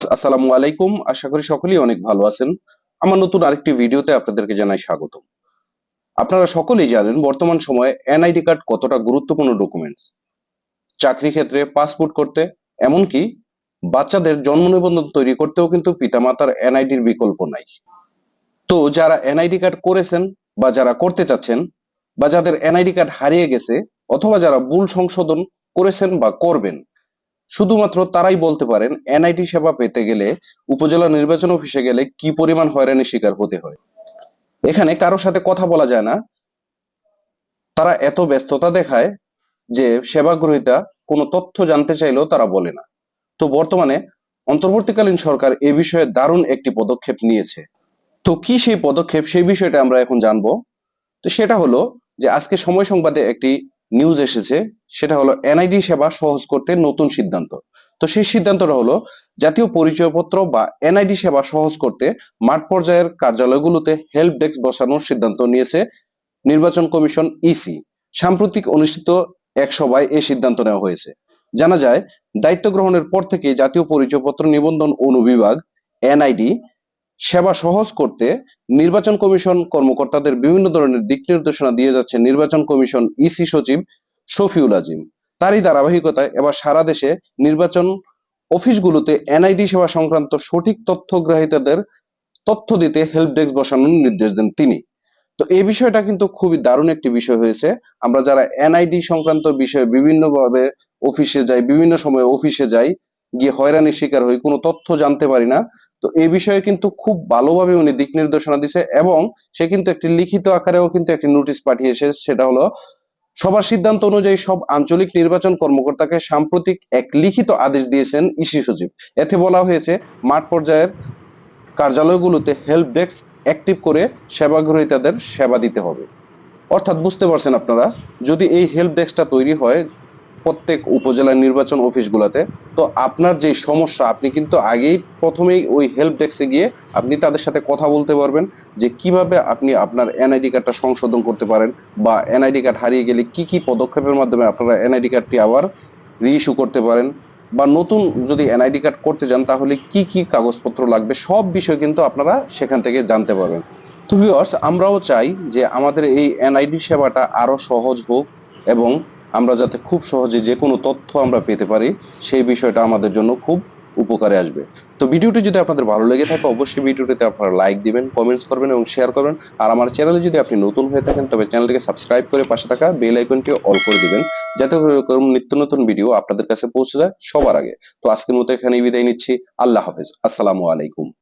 আসসালামু আলাইকুম। আশা করি সকলেই অনেক ভালো আছেন। আমার নতুন আরেকটি ভিডিওতে আপনাদেরকে জানাই স্বাগতম। আপনারা সকলেই জানেন বর্তমান সময়ে এনআইডি কার্ড কতটা গুরুত্বপূর্ণ ডকুমেন্টস। চাকরি ক্ষেত্রে, পাসপোর্ট করতে, এমনকি বাচ্চাদের জন্ম নিবন্ধন তৈরি করতেও কিন্তু পিতামাতার এনআইডির বিকল্প নাই। তো যারা এনআইডি কার্ড করেছেন বা যারা করতে চাচ্ছেন বা যাদের এনআইডি কার্ড হারিয়ে গেছে অথবা যারা ভুল সংশোধন করেছেন বা করবেন শুধুমাত্র তারাই বলতে পারেন, এনআইটি সেবা পেতে গেলে উপজেলা নির্বাচন অফিসে গেলে কি পরিমাণ হয়রানির শিকার হতে হয়? এখানে কারোর সাথে কথা বলা যায় না। তারা এত ব্যস্ততা দেখায় যে সেবা গ্রহীতা কোনো তথ্য জানতে চাইলেও তারা বলে না। তো বর্তমানে অন্তর্বর্তীকালীন সরকার এ বিষয়ে দারুণ একটি পদক্ষেপ নিয়েছে। তো কি সেই পদক্ষেপ, সেই বিষয়টা আমরা এখন জানব। তো সেটা হলো যে আজকে সময় সংবাদে একটি নিউজ এসেছে, সেটা হলো এনআইডি সেবা সহজ করতে নতুন সিদ্ধান্ত। তো সেই সিদ্ধান্তটা হলো, জাতীয় পরিচয়পত্র বা এনআইডি সেবা সহজ করতে মাঠ পর্যায়ের কার্যালয়গুলোতে হেল্প ডেস্ক বসানোর সিদ্ধান্ত নিয়েছে নির্বাচন কমিশন ইসি সাম্প্রতিক অনুষ্ঠিত এক সভায় এই সিদ্ধান্ত নেওয়া হয়েছে। জানা যায়, দায়িত্ব গ্রহণের পর থেকে জাতীয় পরিচয়পত্র নিবন্ধন অনুবিভাগ এনআইডি সেবা সহজ করতে নির্বাচন কমিশন কর্মকর্তাদের বিভিন্ন ধরনের দিক নির্দেশনা দিয়ে যাচ্ছে নির্বাচন কমিশন ইসি সচিব শফিউল আজিম। তারই ধারাবাহিকতায় এবার সারা দেশে নির্বাচন অফিসগুলোতে এনআইডি সেবা সংক্রান্ত সঠিক তথ্য গ্রাহীতাদের তথ্য দিতে হেল্প ডেস্ক বসানোর নির্দেশ দেন তিনি। তো এই বিষয়টা কিন্তু খুবই দারুণ একটি বিষয় হয়েছে। আমরা যারা এনআইডি সংক্রান্ত বিষয়ে বিভিন্নভাবে অফিসে যাই, বিভিন্ন সময়ে অফিসে যাই, গিয়ে হয়রানির শিকার হই, কোনো তথ্য জানতে পারি না তো এই বিষয়ে কিন্তু খুব ভালোভাবে উনি দিক নির্দেশনা দিছে এবং সে কিন্তু একটি লিখিত আকারেও কিন্তু একটি নোটিশ পাঠিয়েছে, সেটা হলো, সবার সিদ্ধান্ত অনুযায়ী সব আঞ্চলিক নির্বাচন কর্মকর্তাকে সাম্প্রতিক এক লিখিত আদেশ দিয়েছেন ইসি সচিব। এতে বলা হয়েছে, মাঠ পর্যায়ের কার্যালয়গুলোতে হেল্প ডেস্ক অ্যাক্টিভ করে সেবা গ্রহীতাদের সেবা দিতে হবে। অর্থাৎ বুঝতে পারছেন আপনারা, যদি এই হেল্প ডেস্কটা তৈরি হয় প্রত্যেক উপজেলা নির্বাচন অফিসগুলোতে। তো আপনার যে সমস্যা, আপনি কিন্তু আগেই প্রথমেই ওই হেল্প ডেস্কে গিয়ে আপনি তাদের সাথে কথা বলতে পারবেন যে কীভাবে আপনি আপনার এনআইডি কার্ডটা সংশোধন করতে পারেন বা এনআইডি কার্ড হারিয়ে গেলে কি কি পদক্ষেপের মাধ্যমে আপনারা এনআইডি কার্ডটি আবার রিইস্যু করতে পারেন বা নতুন যদি এনআইডি কার্ড করতে যান তাহলে কি কি কাগজপত্র লাগবে সব বিষয় কিন্তু আপনারা সেখান থেকে জানতে পারবেন। তো ভিউয়ার্স আমরাও চাই যে আমাদের এই এনআইডি সেবাটা আরও সহজ হোক এবং আমরা যাতে খুব সহজে যে কোনো তথ্য আমরা পেতে পারি, সেই বিষয়টা আমাদের জন্য খুব উপকারে আসবে। তো ভিডিওটি যদি আপনাদের ভালো লেগে থাকে, অবশ্যই ভিডিওটিতে আপনারা লাইক দিবেন কমেন্টস করবেন এবং শেয়ার করবেন। আর আমার চ্যানেলে যদি আপনি নতুন হয়ে থাকেন, তবে চ্যানেলটিকে সাবস্ক্রাইব করে পাশে থাকা বেল আইকনটি অল করে দিবেন, যাতে করে নিত্য নতুন ভিডিও আপনাদের কাছে পৌঁছে যায় সবার আগে। তো আজকের মতো এখানেই বিদায় নিচ্ছি। আল্লাহ হাফেজ। আসসালামু আলাইকুম।